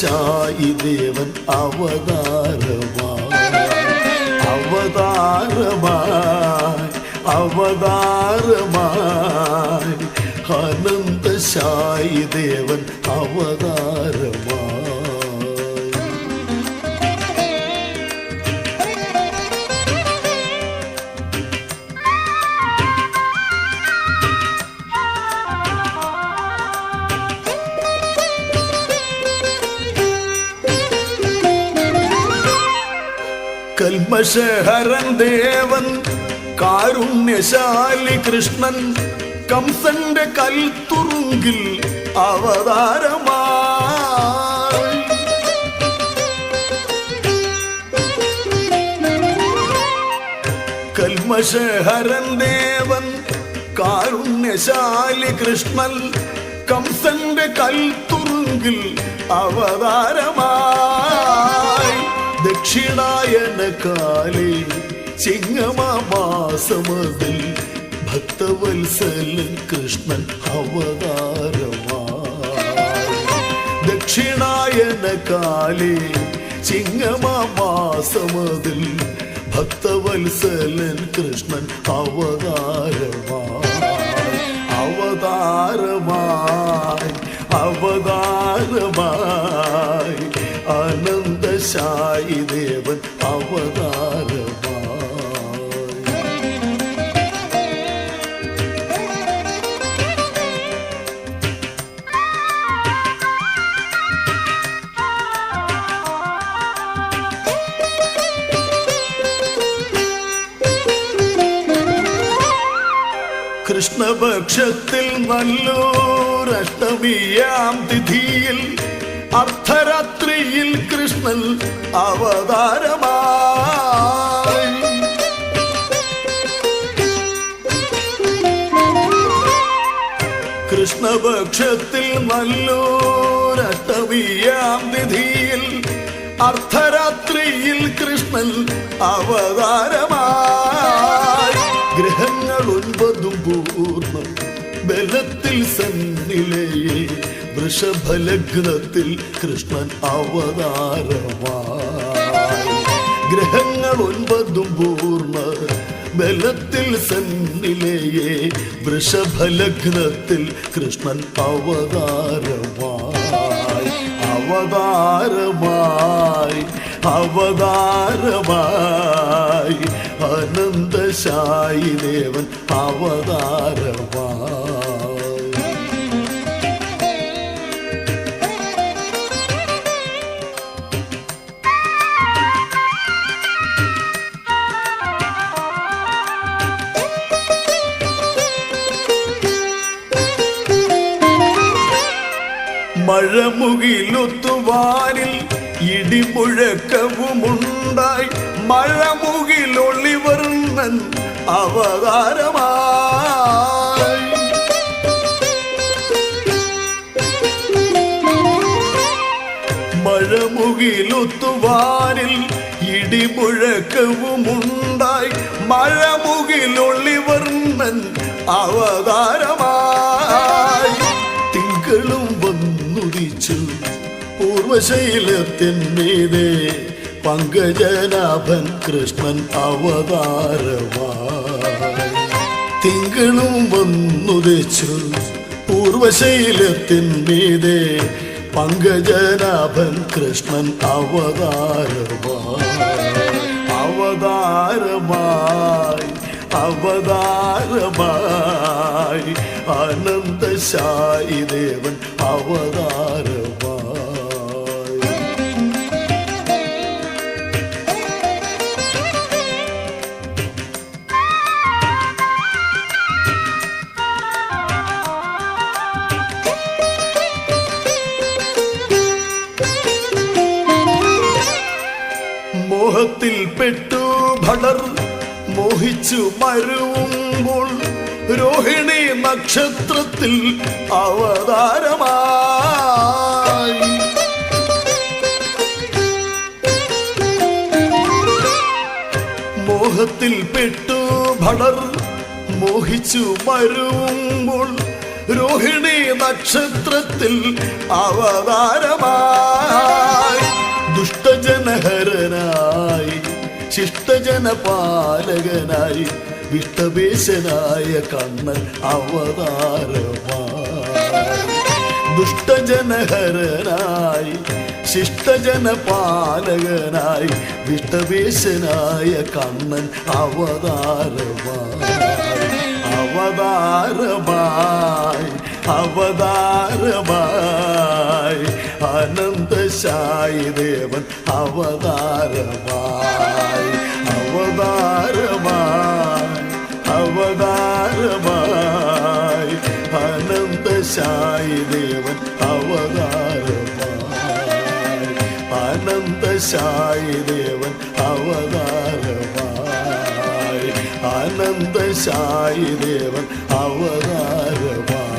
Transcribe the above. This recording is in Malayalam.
അനന്തശായി ദേവൻ അവതാരമായി. അവതാരമായി അവതാരമായി. അനന്തശായി ദേവൻ അവതാരമായി. കൽമഷഹരൻ ദേവൻ കാരുണ്യശാലി കൃഷ്ണൻ കംസന്റെ കൽത്തുറുങ്കിൽ അവതാരമാ കൽമശഹരൻ ദേവൻ കാരുണ്യശാലി കൃഷ്ണൻ കംസന്റെ കൽത്തുറുങ്കിൽ അവതാരമായി. ദക്ഷിണായന കാലേ ചിങ്ങമാസമതിൽ ഭക്തവത്സലൻ കൃഷ്ണൻ അവതാരമായി ദക്ഷിണായന കാലേ ചിങ്ങമാസമതിൽ ഭക്തവത്സലൻ കൃഷ്ണൻ അവതാരമായി അവതാരമായി അവതാരമായി. ആനന്ദശായി ദേവൻ അവതാരമായി കൃഷ്ണപക്ഷത്തിൽ നല്ലൊരഷ്ടമിയാം തിഥിയിൽ അർദ്ധരാത്രിയിൽ കൃഷ്ണൻ അവതാരമായി. കൃഷ്ണപക്ഷത്തിൽ നല്ലൂരട്ടവിയാം തിഥിയിൽ അർദ്ധരാത്രിയിൽ കൃഷ്ണൻ അവതാരമായി. പൂർണം ബലത്തിൽ സന്നിലയെ വൃഷഭലഗ്നത്തിൽ കൃഷ്ണൻ അവതാരമായി. ഗ്രഹങ്ങൾ ഒൻപതും പൂർണ ബലത്തിൽ സന്നിലയെ വൃഷഭലഗ്നത്തിൽ കൃഷ്ണൻ അവതാരമായി. അവതാരമായി അവതാരമായി. അനന്തശായി ദേവൻ അവതാരമായി. മഴമുകിലൊത്തുവാനിൽ ഇടിമുഴക്കവുമുണ്ടായി. മഴമുകിലൊളിവർണൻ അവതാരമായി. മഴമുകിലൊത്തുവാനിൽ ഇടിമുഴക്കവുമുണ്ടായി. മഴമുകിലൊളിവർണൻ അവതാരമായി. തിങ്കളും പൂർവശൈലത്തിന്മീതെ പങ്കജനാഭൻ കൃഷ്ണൻ അവതാരമായി. തിങ്കളും വന്നുദിച്ചു പൂർവശൈലത്തിന്മീതെ പങ്കജനാഭൻ കൃഷ്ണൻ അവതാരമായി. അവതാരമായി അവതാരമായി അനന്തശായി ദേവൻ അവതാരമായി മോഹത്തിൽ പെട്ടു ഭടർ. മോഹിച്ചു മരുവുമ്പോൾ രോഹിണി നക്ഷത്രത്തിൽ അവതാരമായി. മോഹത്തിൽ പെട്ടു ഭടർ. മോഹിച്ചു മരുവുമ്പോൾ രോഹിണി നക്ഷത്രത്തിൽ അവതാരമായി. ദുഷ്ടജനഹരനായി ശിഷ്ടജനപാലകനായി വിഷ്ടവേശനായ കണ്ണൻ അവതാരമായി. ദുഷ്ടജനഹരനായി ശിഷ്ടജനപാലകനായി വിഷ്ടവേശനായ കണ്ണൻ അവതാരമായി. അവതാരമായി അവതാരമായി. അനന്തശായി ദേവൻ അവതാരമായി അവതാരമായി അവതാരമായി അനന്തശായി ദേവൻ അവതാരമായി അനന്തശായി ദേവൻ അവതാരമായി ആനന്ദശായി ദേവൻ അവതാരമായി